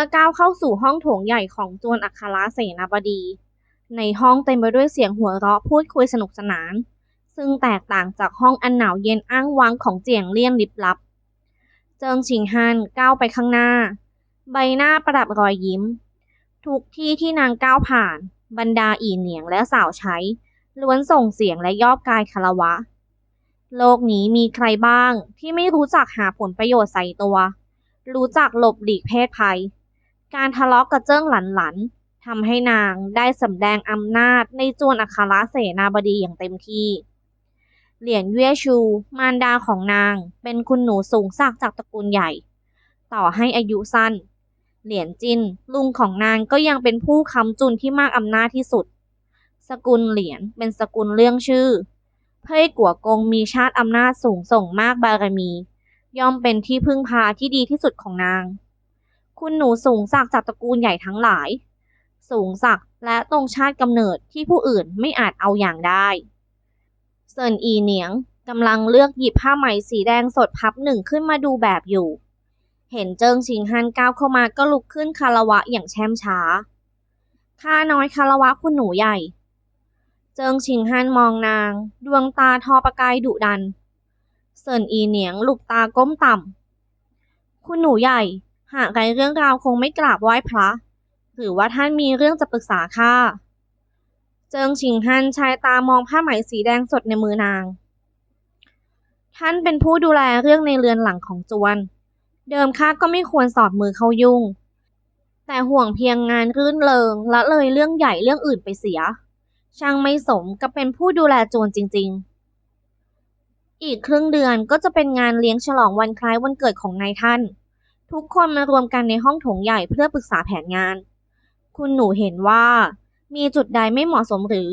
มื่อก้าวเข้าสู่ห้องโถงใหญ่ของจวนอัครเสนาบดี ในห้องเต็มไปด้วยเสียงหัวเราะพูดคุยสนุกสนาน ซึ่งแตกต่างจากห้องอันหนาวเย็นอ้างว้างของเจียงเลี่ยนลิบลับ เจิงชิงฮันก้าวไปข้างหน้า ใบหน้าประดับรอยยิ้ม ทุกที่ที่นางก้าวผ่าน บรรดาอีเหนียงและสาวใช้ล้วนส่งเสียงและยอบกายคารวะ โลกนี้มีใครบ้างที่ไม่รู้จักหาผลประโยชน์ใส่ตัว รู้จักหลบหลีกเพศภัย การทะเลาะกระเจิ้งหลันหลันทำให้นางได้สำแดงอำนาจในจวนอัครเสนาบดีอย่างเต็มที่ เหรียญเย่ชู มารดาของนางเป็นคุณหนูสูงศักจากตระกูลใหญ่ ต่อให้อายุสั้น เหรียญจินลุงของนางก็ยังเป็นผู้ค้ำจุนที่มากอำนาจที่สุด สกุลเหรียญเป็นสกุลเรื่องชื่อ เพ่ยกัวกงมีชาติอำนาจสูงส่งมากบารมี ย่อมเป็นที่พึ่งพาที่ดีที่สุดของนาง คุณหนูสูงศักดิ์จากตระกูลใหญ่ทั้งหลาย สูงศักดิ์และตรงชาติกำเนิดที่ผู้อื่นไม่อาจเอาอย่างได้เซินอีเหนียงกำลังเลือกหยิบผ้าไหมสีแดงสดพับหนึ่งขึ้นมาดูแบบอยู่ เห็นเจิงชิงฮันก้าวเข้ามาก็ลุกขึ้นคารวะอย่างแช่มช้า ข้าน้อยคารวะคุณหนูใหญ่ เจิงชิงฮันมองนาง ดวงตาทอประกายดุดัน เซินอีเหนียงลูกตาก้มต่ำ คุณหนูใหญ่ หากไรเรื่องราวคงไม่กราบไหว้พระ หรือว่าท่านมีเรื่องจะปรึกษาข้า เจิงชิงฮันชายตามองผ้าไหมสีแดงสดในมือนาง ท่านเป็นผู้ดูแลเรื่องในเรือนหลังของจวน เดิมข้าก็ไม่ควรสอดมือเข้ายุ่ง แต่ห่วงเพียงงานรื่นเริงละเลยเรื่องใหญ่เรื่องอื่นไปเสีย ช่างไม่สมกับเป็นผู้ดูแลโจรจริง ๆอีกครึ่งเดือนก็จะเป็นงานเลี้ยงฉลองวันคล้ายวันเกิดของนายท่าน ทุกคนมารวมกันในห้องโถงใหญ่เพื่อปรึกษาแผนงาน คุณหนูเห็นว่า มีจุดใดไม่เหมาะสมหรือ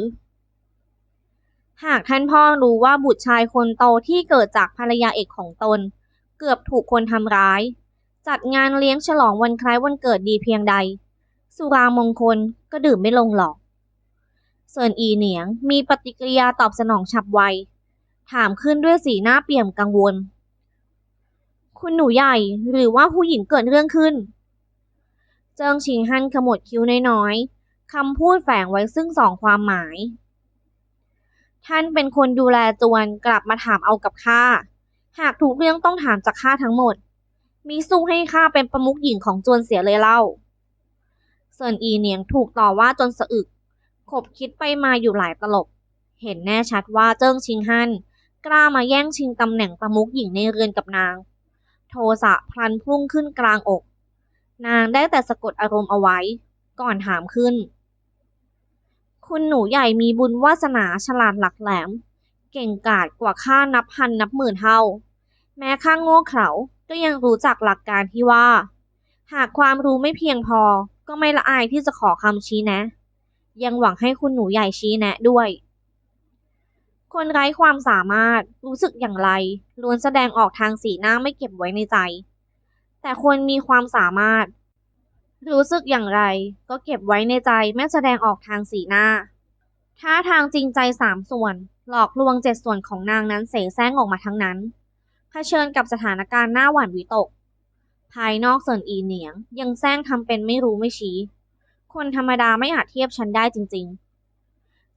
หากท่านพ่อรู้ว่าบุตรชายคนโตที่เกิดจากภรรยาเอกของตน เกือบถูกคนทำร้าย จัดงานเลี้ยงฉลองวันคล้ายวันเกิดดีเพียงใด สุรามงคลก็ดื่มไม่ลงหรอกเซินอีเหนียงมีปฏิกิริยาตอบสนองฉับไว ถามขึ้นด้วยสีหน้าเปี่ยมกังวล คุณหนูใหญ่ หรือว่าผู้หญิงเกิดเรื่องขึ้น เจิงชิงฮั่นขมวดคิ้วน้อยๆคำพูดแฝงไว้ซึ่งสองความหมาย ท่านเป็นคนดูแลจวนกลับมาถามเอากับข้า หากทุกเรื่องต้องถามจากข้าทั้งหมด มีสู้ให้ข้าเป็นประมุขหญิงของจวนเสียเลยเล่าเซินอีเหนียงถูกต่อว่าจนสะอึก ขบคิดไปมาอยู่หลายตลบ เห็นแน่ชัดว่าเจิ้งชิงฮั่นกล้ามาแย่งชิงตำแหน่งประมุขหญิงในเรือนกับนาง โทสะพลันพุ่งขึ้นกลางอก นางได้แต่สะกดอารมณ์เอาไว้ ก่อนถามขึ้น คุณหนูใหญ่มีบุญวาสนาฉลาดหลักแหลม เก่งกาจกว่าข้านับพันนับหมื่นเท่า แม้ข้าโง่เขลาก็ยังรู้จักหลักการที่ว่า หากความรู้ไม่เพียงพอก็ไม่ละอายที่จะขอคำชี้แนะ ยังหวังให้คุณหนูใหญ่ชี้แนะด้วย คนไร้ความสามารถรู้สึกอย่างไร ล้วนแสดงออกทางสีหน้าไม่เก็บไว้ในใจ แต่คนมีความสามารถ รู้สึกอย่างไร ก็เก็บไว้ในใจไม่แสดงออกทางสีหน้าถ้าทางจริงใจสามส่วน หลอกลวงเจ็ดส่วนของนางนั้นเสแสร้งออกมาทั้งนั้นเผชิญกับสถานการณ์หน้าหวั่นวิตก ภายนอกเซินอีเหนียง ยังแซงทำเป็นไม่รู้ไม่ชี้ คนธรรมดาไม่อาจเทียบฉันได้จริง ๆ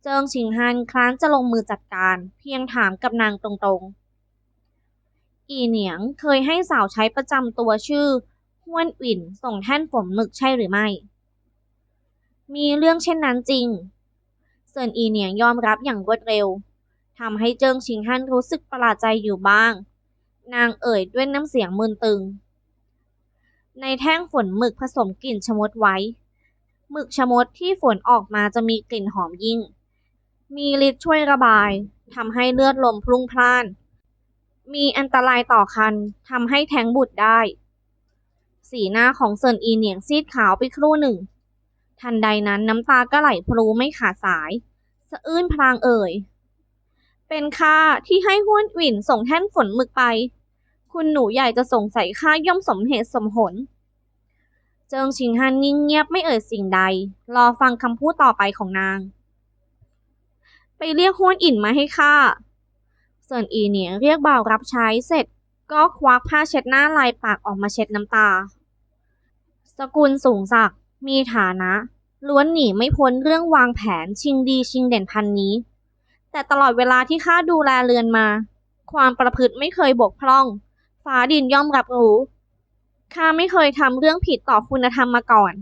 เจิงชิงฮันครั้นจะลงมือจัดการ เพียงถามกับนางตรงๆ อีเหนียงเคยให้สาวใช้ประจำตัวชื่อห้วนอิ่นส่งแท่นฝนหมึกใช่หรือไม่ มีเรื่องเช่นนั้นจริง เซินอีเหนียงยอมรับอย่างรวดเร็วทำให้เจิงชิงฮันรู้สึกประหลาดใจอยู่บ้าง นางเอ่ยด้วยน้ำเสียงมึนตึง ในแท่งฝนหมึกผสมกลิ่นชมดไว้ หมึกชมดที่ฝนออกมาจะมีกลิ่นหอมยิ่ง มีฤทธิ์ช่วยระบายทำให้เลือดลมพลุ่งพล่าน มีอันตรายต่อคันทำให้แท้งบุตรได้ สีหน้าของเซินอีเหนียงซีดขาวไปครู่หนึ่ง ทันใดนั้นน้ำตาก็ไหลพลูไม่ขาดสาย สะอื้นพลางเอ่ย เป็นข้าที่ให้ห้วนหวินส่งแท่นฝนมึกไป คุณหนูใหญ่จะสงสัยข้าย่อมสมเหตุสมผลเจิงชิงฮันนิ่งเงียบไม่เอ่ยสิ่งใด รอฟังคำพูดต่อไปของนาง ไปเรียกห้วนอินมาให้ข้าเซินอีเหนียงเรียกบ่าวรับใช้เสร็จก็ควักผ้าเช็ดหน้าลายปากออกมาเช็ดน้ำตาสสกุลสูงศักดิ์มีฐานะ ล้วนหนีไม่พ้นเรื่องวางแผนชิงดีชิงเด่นพันนี้ แต่ตลอดเวลาที่ข้าดูแลเรือนมา ความประพฤติไม่เคยบกพร่อง ฟ้าดินย่อมรับรู้ข้าไม่เคยทำเรื่องผิดต่อคุณธรรมมาก่อน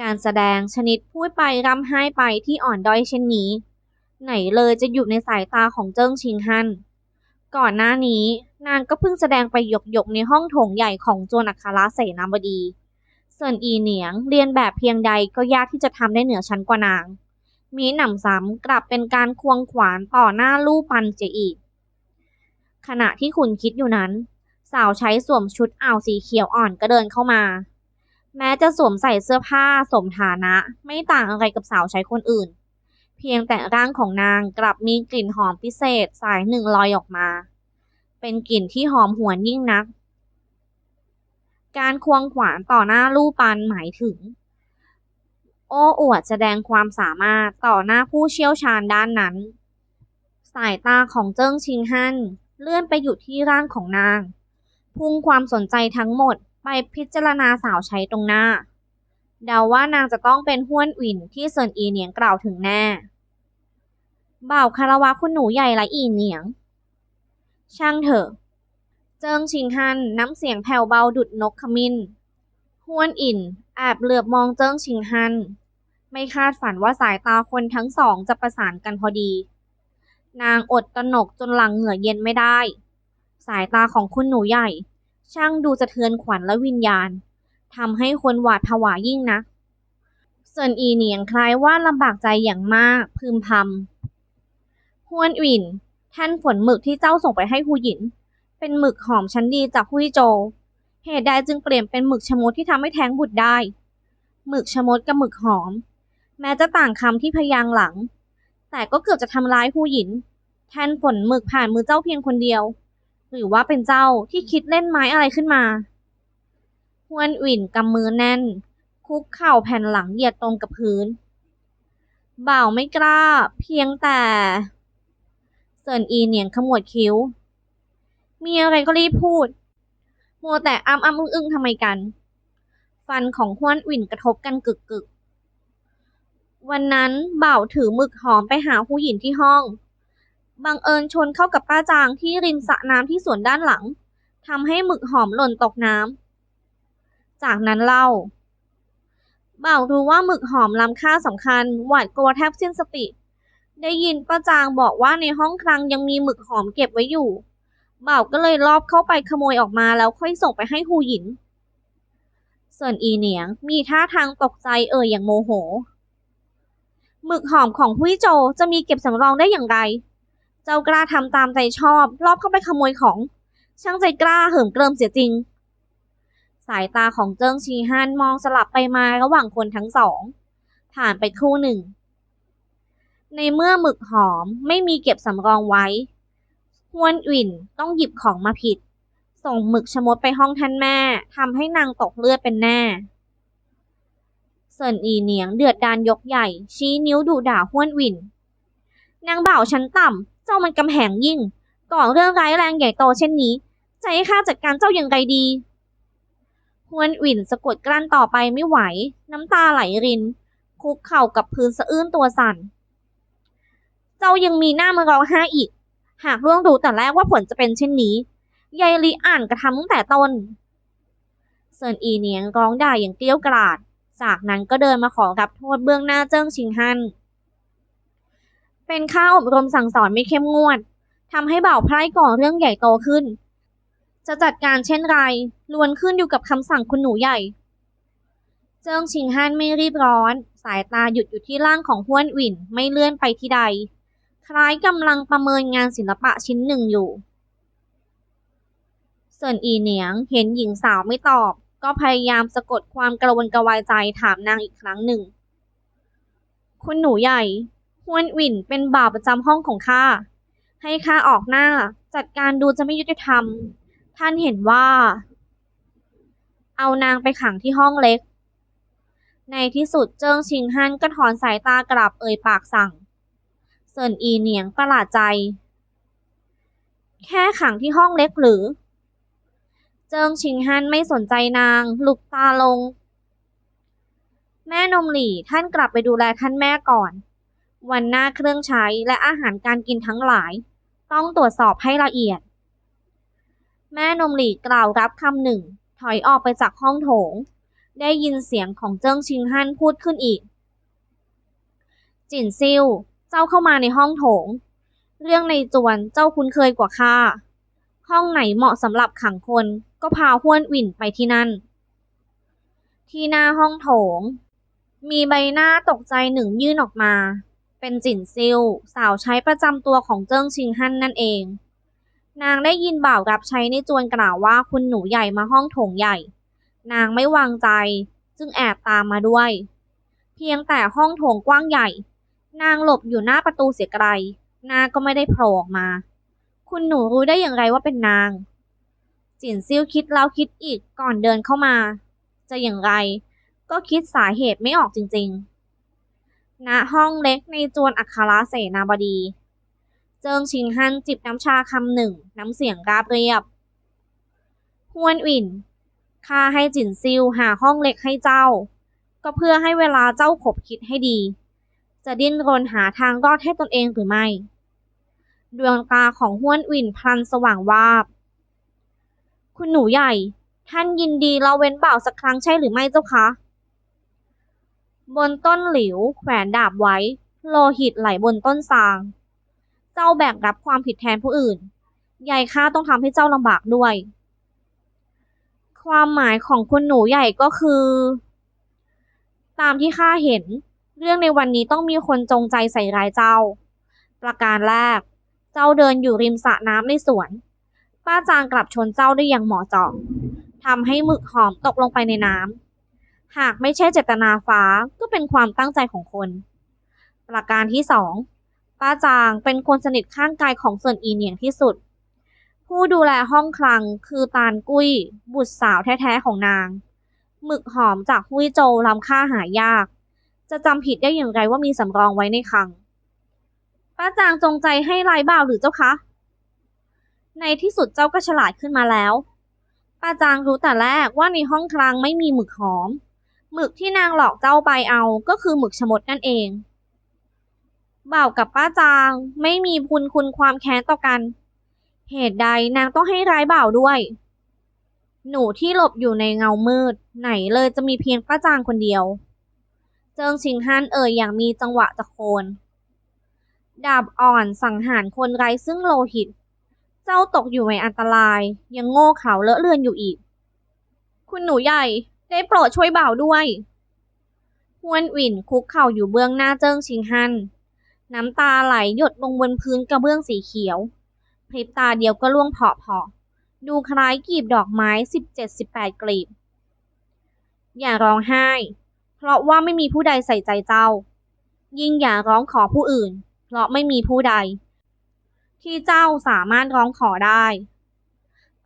การแสดงชนิดพูดไปร่ำไห้ไปที่อ่อนด้อยเช่นนี้ ไหนเลยจะอยู่ในสายตาของเจิ้งชิงฮั่นก่อนหน้านี้นางก็เพิ่งแสดงไปหยกๆในห้องโถงใหญ่ของจวนอัครเสนาบดีส่วนอีเหนียงเรียนแบบเพียงใดก็ยากที่จะทำได้เหนือชั้นกว่านาง มีหนำซ้ำกลับเป็นการควงขวานต่อหน้าลู่ปันเจอีก ขณะที่คุณคิดอยู่นั้น สาวใช้สวมชุดอ่าวสีเขียวอ่อนก็เดินเข้ามา แม้จะสวมใส่เสื้อผ้าสมฐานะ ไม่ต่างอะไรกับสาวใช้คนอื่น พียงแต่ร่างของนางกลับมีกลิ่นหอมพิเศษสายหนึ่งลอยออกมา เป็นกลิ่นที่หอมหวนยิ่งนัก การควงขวานต่อหน้าลู่ปันหมายถึง โอ้อวดแสดงความสามารถต่อหน้าผู้เชี่ยวชาญด้านนั้น สายตาของเจิ้งชิงฮั่นเลื่อนไปอยู่ที่ร่างของนาง พุ่งความสนใจทั้งหมดไปพิจารณาสาวใช้ตรงหน้าเดาว่านางจะต้องเป็นห้วนอินที่เซินอีเนียงกล่าวถึงแน่ บ่าวคารวะคุณหนูใหญ่ละอีเหนียง ช่างเถอะ เจิงชิงฮันน้ำเสียงแผ่วเบาดุดนกขมิ้นห้วนอินแอบเหลือบมองเจิงชิงฮัน ไม่คาดฝันว่าสายตาคนทั้งสองจะประสานกันพอดี นางอดตนกจนหลังเหงื่อเย็นไม่ได้ สายตาของคุณหนูใหญ่ ช่างดูสะเทือนขวัญและวิญญาณทำให้คนหวาดผวายิ่งนักเซินอีเหนียงคล้ายว่าลำบากใจอย่างมากพึมพำ ฮวนอินท่านฝนหมึกที่เจ้าส่งไปให้ฮูหยิน เป็นหมึกหอมชั้นดีจากฮุยโจ เหตุใดจึงเปลี่ยนเป็นหมึกชะมดที่ทำให้แท้งบุตรได้ หมึกชะมดกับหมึกหอม แม้จะต่างคำที่พยางหลัง แต่ก็เกือบจะทำร้ายฮูหยิน แทนฝนหมึกผ่านมือเจ้าเพียงคนเดียว หรือว่าเป็นเจ้าที่คิดเล่นไม้อะไรขึ้นมาฮวนหวินกำมือแน่น คุกเข่าแผ่นหลังเหยียดตรงกับพื้น บ่าวไม่กล้า เพียงแต่ เซินอีเหนียงขมวดคิ้ว มีอะไรก็รีบพูด มัวแต่อ้ำอ้ำอึ้งอึ้งทำไมกัน ฟันของฮวนหวินกระทบกันกึกกึกวันนั้นเบ่าวถือหมึกหอมไปหาผู้หญิงที่ห้อง บังเอิญชนเข้ากับป้าจางที่ริมสระน้ำที่สวนด้านหลังทำให้หมึกหอมหล่นตกน้ำ จากนั้นเล่า เบ่าวรู้ว่าหมึกหอมล้ำค่าสำคัญ หวาดกลัวแทบสิ้นสติ ได้ยินป้าจางบอกว่าในห้องคลังยังมีหมึกหอมเก็บไว้อยู่ บ่าวก็เลยลอบเข้าไปขโมยออกมาแล้วค่อยส่งไปให้ฮูหยิน ส่วนอีเหนียงมีท่าทางตกใจเอ่ยอย่างโมโห หมึกหอมของฮุยโจจะมีเก็บสำรองได้อย่างไร เจ้ากล้าทำตามใจชอบรอบเข้าไปขโมยของ ช่างใจกล้าเหิมเกริมเสียจริง สายตาของเจิ้งชีฮันมองสลับไปมาระหว่างคนทั้งสอง ผ่านไปครู่หนึ่ง ในเมื่อหมึกหอมไม่มีเก็บสำรองไว้ ฮวนหวินต้องหยิบของมาผิด ส่งหมึกชมดไปห้องท่านแม่ทำให้นางตกเลือดเป็นแน่เซินอีเหนียงเดือดดานยกใหญ่ ชี้นิ้วดุด่าห้วนหวิน นางบ่าวชั้นต่ำ เจ้ามันกำแหงยิ่ง ก่อเรื่องร้ายแรงใหญ่โตเช่นนี้ จะให้ข้าจัดการเจ้าอย่างไรดีฮวนหวินสะกดกลั้นต่อไปไม่ไหว น้ำตาไหลริน คุกเข่ากับพื้นสะอื้นตัวสั่น เจ้ายังมีหน้ามาร้องไห้อีก หากล่วงรู้แต่แรกว่าผลจะเป็นเช่นนี้ยายลีอ่านกระทำตั้งแต่ต้นเซินอีเหนียงร้องด่าอย่างเกลี้ยวกราดจากนั้นก็เดินมาขอรับโทษเบื้องหน้าเจิ้งชิงฮัน เป็นข้าอบรมสั่งสอนไม่เข้มงวดทำให้บ่าวไพร่ก่อเรื่องใหญ่โตขึ้น จะจัดการเช่นไรล้วนขึ้นอยู่กับคำสั่งคุณหนูใหญ่ เจิ้งชิงฮันไม่รีบร้อน สายตาหยุดอยู่ที่ร่างของห้วนหวินไม่เลื่อนไปที่ใด คล้ายกำลังประเมินงานศิลปะชิ้นหนึ่งอยู่ เซินอีเหนียงเห็นหญิงสาวไม่ตอบ ก็พยายามสะกดความกระวนกระวายใจถามนางอีกครั้งหนึ่ง คุณหนูใหญ่ฮวนวินเป็นบ่าวประจำห้องของข้า ให้ข้าออกหน้าจัดการดูจะไม่ยุติธรรม ท่านเห็นว่า เอานางไปขังที่ห้องเล็ก ในที่สุดเจิ้งชิงฮั่นก็ถอนสายตากลับเอ่ยปากสั่ง เซินอีเหนียงประหลาดใจ แค่ขังที่ห้องเล็กหรือ เจิงชิงฮันไม่สนใจนางหลุกตาลง แม่นมหลี่ท่านกลับไปดูแลท่านแม่ก่อน วันหน้าเครื่องใช้และอาหารการกินทั้งหลาย ต้องตรวจสอบให้ละเอียด แม่นมหลี่กล่าวรับคำหนึ่ง ถอยออกไปจากห้องโถง ได้ยินเสียงของเจิ้งชิงฮั่นพูดขึ้นอีกจินซิ่ว เจ้าเข้ามาในห้องโถง เรื่องในจวนเจ้าคุ้นเคยกว่าข้า ห้องไหนเหมาะสำหรับขังคนก็พาห้วนหวินไปที่นั่น ที่หน้าห้องโถง มีใบหน้าตกใจหนึ่งยื่นออกมา เป็นจินซิ่วสาวใช้ประจำตัวของเจิ้งชิงฮั่นนั่นเอง นางได้ยินบ่าวรับใช้ในจวนกล่าวว่าคุณหนูใหญ่มาห้องโถงใหญ่ นางไม่วางใจจึงแอบตามมาด้วย เพียงแต่ห้องโถงกว้างใหญ่ นางหลบอยู่หน้าประตูเสียไกล หน้าก็ไม่ได้โผล่ออกมา คุณหนูรู้ได้อย่างไรว่าเป็นนาง จินซิ่วคิดแล้วคิดอีกก่อนเดินเข้ามา จะอย่างไร ก็คิดสาเหตุไม่ออกจริงๆ ณ ห้องเล็กในจวนอัคราเสนาบดี เจิงชิงฮันจิบน้ำชาคำหนึ่ง น้ำเสียงราบเรียบฮวนอินข้าให้จินซิวหาห้องเล็กให้เจ้า ก็เพื่อให้เวลาเจ้าขบคิดให้ดี จะดิ้นรนหาทางรอดให้ตนเองหรือไม่ ดวงตาของห้วนอินพลันสว่างวาบ คุณหนูใหญ่ ท่านยินดีเราเว้นบ่าวสักครั้งใช่หรือไม่เจ้าคะ บนต้นหลิว แขวนดาบไว้ โลหิตไหลบนต้นซาง เจ้าแบกรับความผิดแทนผู้อื่น ใหญ่ข้าต้องทำให้เจ้าลำบากด้วย ความหมายของคุณหนูใหญ่ก็คือ ตามที่ข้าเห็น เรื่องในวันนี้ต้องมีคนจงใจใส่ร้ายเจ้า ประการแรก เจ้าเดินอยู่ริมสระน้ำในสวน ป้าจางกลับชนเจ้าได้อย่างเหมาะเจาะทำให้หมึกหอมตกลงไปในน้ำ หากไม่ใช่เจตนาฟ้าก็เป็นความตั้งใจของคน ประการที่สองป้าจางเป็นคนสนิทข้างกายของเซินอีเหนียงที่สุด ผู้ดูแลห้องคลังคือตาลกุ้ย บุตรสาวแท้ๆของนาง หมึกหอมจากหุยโจลำค่าหายาก จะจำผิดได้อย่างไรว่ามีสำรองไว้ในคลัง ป้าจางจงใจให้ลายบ่าวหรือเจ้าคะ ในที่สุดเจ้าก็ฉลาดขึ้นมาแล้ว ป้าจางรู้แต่แรกว่าในห้องคลังไม่มีหมึกหอม หมึกที่นางหลอกเจ้าไปเอาก็คือหมึกชมดนั่นเอง บ่าวกับป้าจางไม่มีพุนคุณความแค้นต่อกัน เหตุใดนางต้องให้ร้ายบ่าวด้วย หนูที่หลบอยู่ในเงามืด ไหนเลยจะมีเพียงป้าจางคนเดียว เจิงชิงฮันเอ่ยอย่างมีจังหวะตะโคนดาบอ่อนสังหารคนไร้ซึ่งโลหิต เจ้าตกอยู่ในอันตราย ยังโง่เขลาเลอะเลือนอยู่อีก คุณหนูใหญ่ได้โปรดช่วยบ่าวด้วยฮวนหวินคุกเข่าอยู่เบื้องหน้าเจิ้งชิงฮัน น้ำตาไหลหยดลงบนพื้นกระเบื้องสีเขียว พริบตาเดียวก็ล่วงเพาะๆดูคล้ายกลีบดอกไม้สิบเจ็ดสิบแปดกลีบ อย่าร้องไห้ เพราะว่าไม่มีผู้ใดใส่ใจเจ้า ยิ่งอย่าร้องขอผู้อื่น เพราะไม่มีผู้ใด ที่เจ้าสามารถร้องขอได้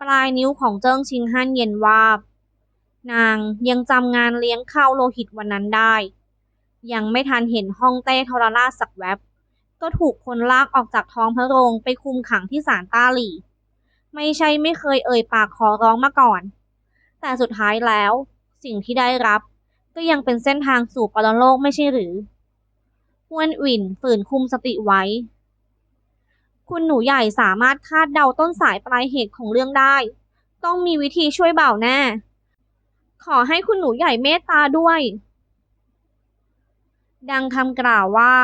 ปลายนิ้วของเจิ้งชิงฮั่นเย็นวาบ นางยังจำงานเลี้ยงข้าวโลหิตวันนั้นได้ ยังไม่ทันเห็นห้องเต้ทรราชสักแวบ ก็ถูกคนลากออกจากท้องพระโรงไปคุมขังที่ศาลต้าหลี่ ไม่ใช่ไม่เคยเอ่ยปากขอร้องมาก่อน แต่สุดท้ายแล้วสิ่งที่ได้รับ ก็ยังเป็นเส้นทางสู่ปรโลกไม่ใช่หรือฮวนหวินฝืนคุมสติไว้ คุณหนูใหญ่สามารถคาดเดาต้นสายปลายเหตุของเรื่องได้ ต้องมีวิธีช่วยเบ่าแน่ ขอให้คุณหนูใหญ่เมตตาด้วย ดังคำกล่าวว่า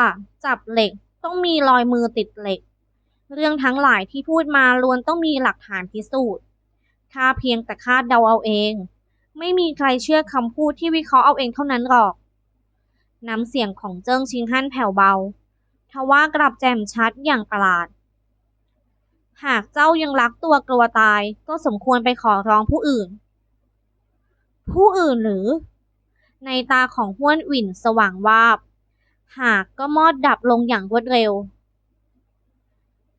จับเหล็กต้องมีรอยมือติดเหล็ก เรื่องทั้งหลายที่พูดมาล้วนต้องมีหลักฐานพิสูจน์ข้าเพียงแต่คาดเดาเอาเอง ไม่มีใครเชื่อคำพูดที่วิเคราะห์เอาเองเท่านั้นหรอก น้ำเสียงของเจิ้งชิงฮั่นแผ่วเบา ทว่ากลับแจ่มชัดอย่างประหลาด หากเจ้ายังรักตัวกลัวตายก็สมควรไปขอร้องผู้อื่น ผู้อื่นหรือ ในตาของห้วนหวินสว่างวาบ หากก็มอดดับลงอย่างรวดเร็ว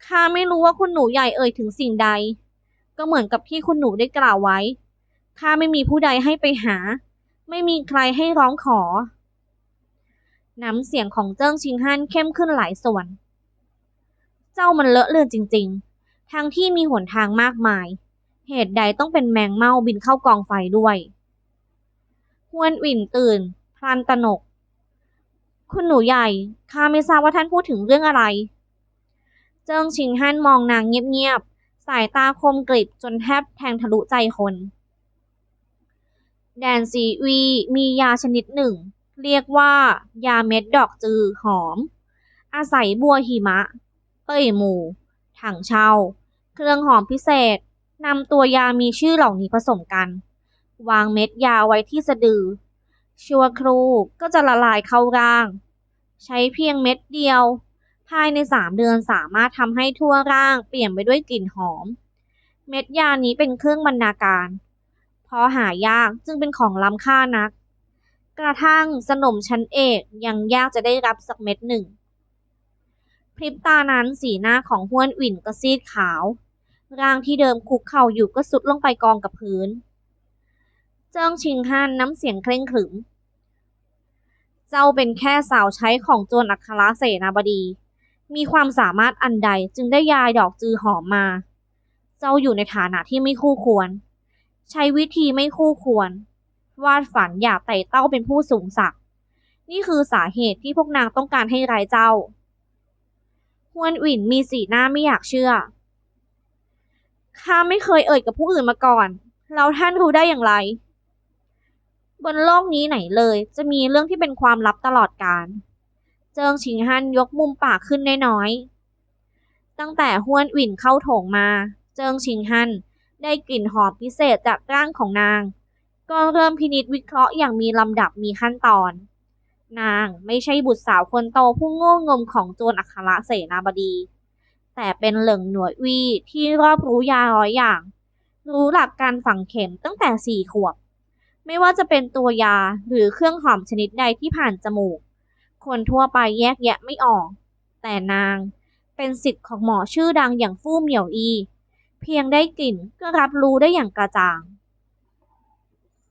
ข้าไม่รู้ว่าคุณหนูใหญ่เอ่ยถึงสิ่งใด ก็เหมือนกับที่คุณหนูได้กล่าวไว้ ข้าไม่มีผู้ใดให้ไปหา ไม่มีใครให้ร้องขอ น้ำเสียงของเจิ้งชิงฮั่นเข้มขึ้นหลายส่วน เจ้ามันเลอะเลือนจริง ๆ ทั้งที่มีหนทางมากมาย เหตุใดต้องเป็นแมงเม่าบินเข้ากองไฟด้วยฮวนหวินตื่น พลันตนก คุณหนูใหญ่ ข้าไม่ทราบว่าท่านพูดถึงเรื่องอะไร เจิ้งชิงฮั่นมองนางเงียบๆ สายตาคมกริบจนแทบแทงทะลุใจคน แดนซีวีมียาชนิดหนึ่ง เรียกว่า ยาเม็ดดอกจือหอม อาศัยบัวหิมะ เป้ยหมู่ถังเช่า เครื่องหอมพิเศษนำตัวยามีชื่อเหล่านี้ผสมกัน วางเม็ดยาไว้ที่สะดือ ชั่วครูก็จะละลายเข้าร่าง ใช้เพียงเม็ดเดียว ภายในสามเดือนสามารถทำให้ทั่วร่างเปลี่ยนไปด้วยกลิ่นหอม เม็ดยานี้เป็นเครื่องบรรณาการ ราะหายากจึงเป็นของล้ำค่านัก กระทั่งสนมชั้นเอกยังยากจะได้รับสักเม็ดหนึ่ง พริบตานั้นสีหน้าของห้วนหวินก็ซีดขาว ร่างที่เดิมคุกเข่าอยู่ก็สุดลงไปกองกับพื้น เจิ้งชิงฮันน้ำเสียงเคร่งขรึม เจ้าเป็นแค่สาวใช้ของโจรอัครเสนาบดี มีความสามารถอันใดจึงได้ยายดอกจือหอมมา เจ้าอยู่ในฐานะที่ไม่คู่ควร ใช้วิธีไม่คู่ควร วาดฝันอยากไต่เต้าเป็นผู้สูงศักดิ์นี่คือสาเหตุที่พวกนางต้องการให้รายเจ้าฮวนหวินมีสีหน้าไม่อยากเชื่อ ข้าไม่เคยเอ่ยกับผู้อื่นมาก่อน แล้วท่านรู้ได้อย่างไร บนโลกนี้ไหนเลย จะมีเรื่องที่เป็นความลับตลอดกาลเจิงชิงฮันยกมุมปากขึ้นน้อยๆตั้งแต่ฮวนหวินเข้าโถงมา เจิงชิงฮัน ได้กลิ่นหอมพิเศษจากร่างของนาง ก็เริ่มพินิจวิเคราะห์อย่างมีลำดับมีขั้นตอน นางไม่ใช่บุตรสาวคนโตผู้โง่งมของโจรอัครเสนาบดี แต่เป็นเหลิงหน่วดวีที่รอบรู้ยาร้อยอย่าง รู้หลักการฝังเข็มตั้งแต่สี่ขวบ ไม่ว่าจะเป็นตัวยาหรือเครื่องหอมชนิดใดที่ผ่านจมูก คนทั่วไปแยกแยะไม่ออก แต่นางเป็นสิทธิ์ของหมอชื่อดังอย่างฟู่เหมียวอี เพียงได้กลิ่นก็รับรู้ได้อย่างกระจ่าง